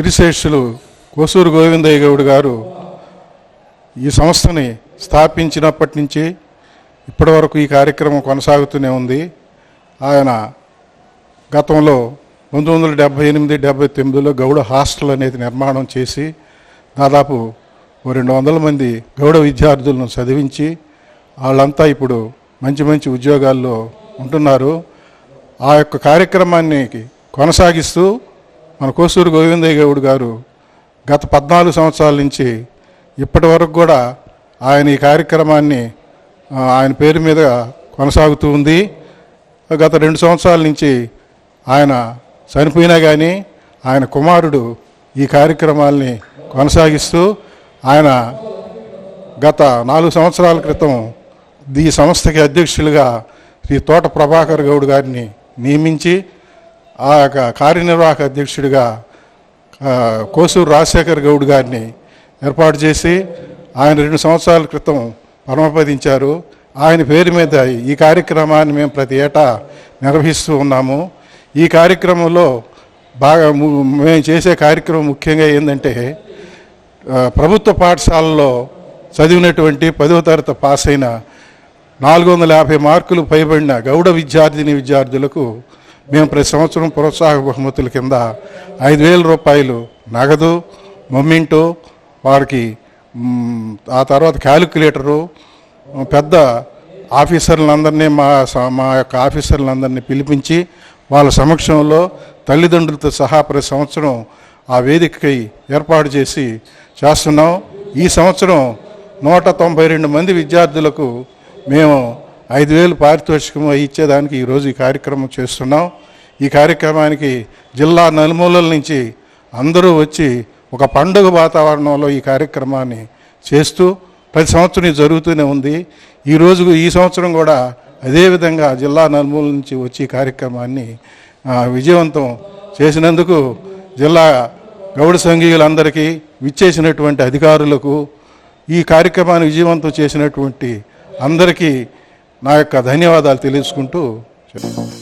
గిరిశేషులు కోసూరు గోవిందయ్య గౌడ్ గారు ఈ సంస్థని స్థాపించినప్పటి నుంచి ఇప్పటి వరకు ఈ కార్యక్రమం కొనసాగుతూనే ఉంది. ఆయన గతంలో పంతొమ్మిది వందల డెబ్బై ఎనిమిది డెబ్బై తొమ్మిదిలో గౌడ హాస్టల్ అనేది నిర్మాణం చేసి దాదాపు రెండు వందల మంది గౌడ విద్యార్థులను చదివించి వాళ్ళంతా ఇప్పుడు మంచి మంచి ఉద్యోగాల్లో ఉంటున్నారు. ఆ యొక్క కార్యక్రమాన్ని కొనసాగిస్తూ మన కోసూరు గోవిందయ్య గౌడ్ గారు గత పద్నాలుగు సంవత్సరాల నుంచి ఇప్పటి వరకు కూడా ఆయన ఈ కార్యక్రమాన్ని ఆయన పేరు మీద కొనసాగుతూ ఉంది. గత రెండు సంవత్సరాల నుంచి ఆయన చనిపోయినా కానీ ఆయన కుమారుడు ఈ కార్యక్రమాల్ని కొనసాగిస్తూ ఆయన గత నాలుగు సంవత్సరాల క్రితం ఈ సంస్థకి అధ్యక్షులుగా శ్రీ తోట ప్రభాకర్ గౌడ్ గారిని నియమించి ఆ యొక్క కార్యనిర్వాహక అధ్యక్షుడిగా కోసూరు రాజశేఖర్ గౌడ్ గారిని ఏర్పాటు చేసి ఆయన రెండు సంవత్సరాల క్రితం పరమపదించారు. ఆయన పేరు మీద ఈ కార్యక్రమాన్ని మేము ప్రతి ఏటా నిర్వహిస్తూ ఉన్నాము. ఈ కార్యక్రమంలో బాగా మేము చేసే కార్యక్రమం ముఖ్యంగా ఏంటంటే ప్రభుత్వ పాఠశాలలో చదివినటువంటి పదవ తరగతి పాస్ అయిన నాలుగు వందల యాభై మార్కులు పైబడిన గౌడ విద్యార్థిని విద్యార్థులకు మేము ప్రతి సంవత్సరం ప్రోత్సాహ బహుమతుల కింద ఐదు వేల రూపాయలు నగదు మొమ్మింటో వారికి ఆ తర్వాత క్యాలిక్యులేటరు పెద్ద ఆఫీసర్లందరినీ మా స- మా యొక్క ఆఫీసర్లందరినీ పిలిపించి వాళ్ళ సమక్షంలో తల్లిదండ్రులతో సహా ప్రతి సంవత్సరం ఆ వేదికకి ఏర్పాటు చేసి చేస్తున్నాం. ఈ సంవత్సరం నూట తొంభై రెండు మంది విద్యార్థులకు మేము ఐదు వేలు పారితోషికం ఇచ్చేదానికి ఈరోజు ఈ కార్యక్రమం చేస్తున్నాం. ఈ కార్యక్రమానికి జిల్లా నలుమూలల నుంచి అందరూ వచ్చి ఒక పండుగ వాతావరణంలో ఈ కార్యక్రమాన్ని చేస్తూ ప్రతి సంవత్సరం జరుగుతూనే ఉంది. ఈ ఈ సంవత్సరం కూడా అదేవిధంగా జిల్లా నలుమూల నుంచి వచ్చి కార్యక్రమాన్ని విజయవంతం చేసినందుకు జిల్లా గౌడ సంఘీయులందరికీ విచ్చేసినటువంటి అధికారులకు ఈ కార్యక్రమాన్ని విజయవంతం చేసినటువంటి అందరికీ నా యొక్క ధన్యవాదాలు తెలుసుకుంటూ చెప్తాను